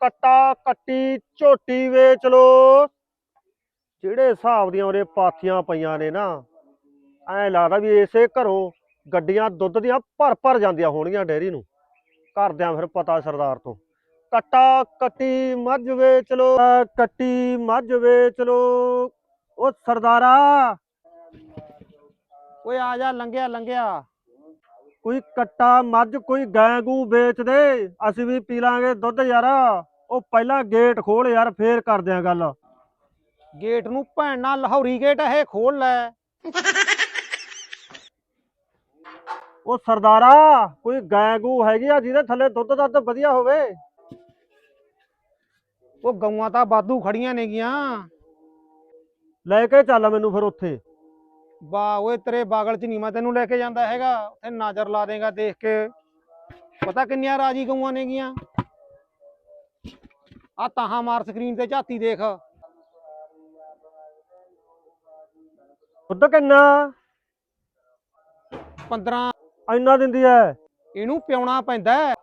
ਕੱਟਾ, ਕੱਟੀ, ਝੋਟੀ ਵੇਚ ਲੋ। ਜਿਹੜੇ ਹਿਸਾਬ ਦੀਆਂ ਉਰੇ ਪਾਥੀਆਂ ਪਈਆਂ ਨੇ ਨਾ, ਐ ਲੱਗਦਾ ਵੀ ਇਸੇ ਘਰੋਂ ਗੱਡੀਆਂ, ਦੁੱਧ ਦੀਆਂ ਭਰ ਭਰ ਜਾਂਦੀਆਂ ਹੋਣਗੀਆਂ ਡੇਰੀ ਨੂੰ। ਘਰਦਿਆਂ ਫਿਰ ਪਤਾ ਸਰਦਾਰ ਤੋਂ। ਕੱਟਾ, ਕੱਟੀ, ਮੱਝ ਵੇਚ ਲੋ। ਕੱਟੀ, ਮੱਝ ਵੇਚ ਲੋ। ਉਹ ਸਰਦਾਰਾ। ਓਏ ਆ ਜਾ, ਲੰਘਿਆ ਲੰਘਿਆ। ਕੋਈ ਕੱਟਾ ਮੱਝ ਕੋਈ ਗਾਂ ਗੂ ਵੇਚ ਦੇ ਅਸੀਂ ਵੀ ਪੀ ਲਾਂਗੇ ਦੁੱਧ ਯਾਰ। ਉਹ ਪਹਿਲਾਂ ਗੇਟ ਖੋਲ ਯਾਰ ਫੇਰ ਕਰਦੇ ਆਂ ਗੱਲ। ਗੇਟ ਨੂੰ ਭੈਣ ਨਾਲ ਲਾਹੌਰੀ ਗੇਟ ਇਹ ਖੋਲ ਲੈ। ਉਹ ਸਰਦਾਰਾ ਕੋਈ ਗਾਂ ਗੂ ਹੈਗੀ ਆ ਜਿਹਦੇ ਥੱਲੇ ਦੁੱਧ ਦੱਧ ਵਧੀਆ ਹੋਵੇ। ਉਹ ਗਊਆਂ ਤਾਂ ਬਾਦੂ ਖੜੀਆਂ ਨੇਗੀਆਂ। ਲੈ ਕੇ ਚੱਲ ਮੈਨੂੰ ਫਿਰ ਉੱਥੇ। ਬਾ ਓਏ ਤੇਰੇ ਬਾਗਲ ਚ ਨਹੀਂ ਮੈਂ ਤੈਨੂੰ ਲੈ ਕੇ ਜਾਂਦਾ ਹੈਗਾ। ਉੱਥੇ ਨਜ਼ਰ ਲਾ ਦੇਗਾ ਦੇਖ ਕੇ। ਪਤਾ ਕਿੰਨੀਆਂ ਰਾਜੀ ਗਊਆਂ ਨੇਗੀਆਂ? ਆ ਤਾਹਾਂ ਮਾਰ ਸਕਰੀਨ ਤੇ ਝਾਤੀ ਦੇਖ। ਦੁੱਧ ਕਿੰਨਾ? 15 ਇੰਨਾ ਦਿੰਦੀ ਐ। ਇਹਨੂੰ ਪਿਉਣਾ ਪੈਂਦਾ ਹੈ।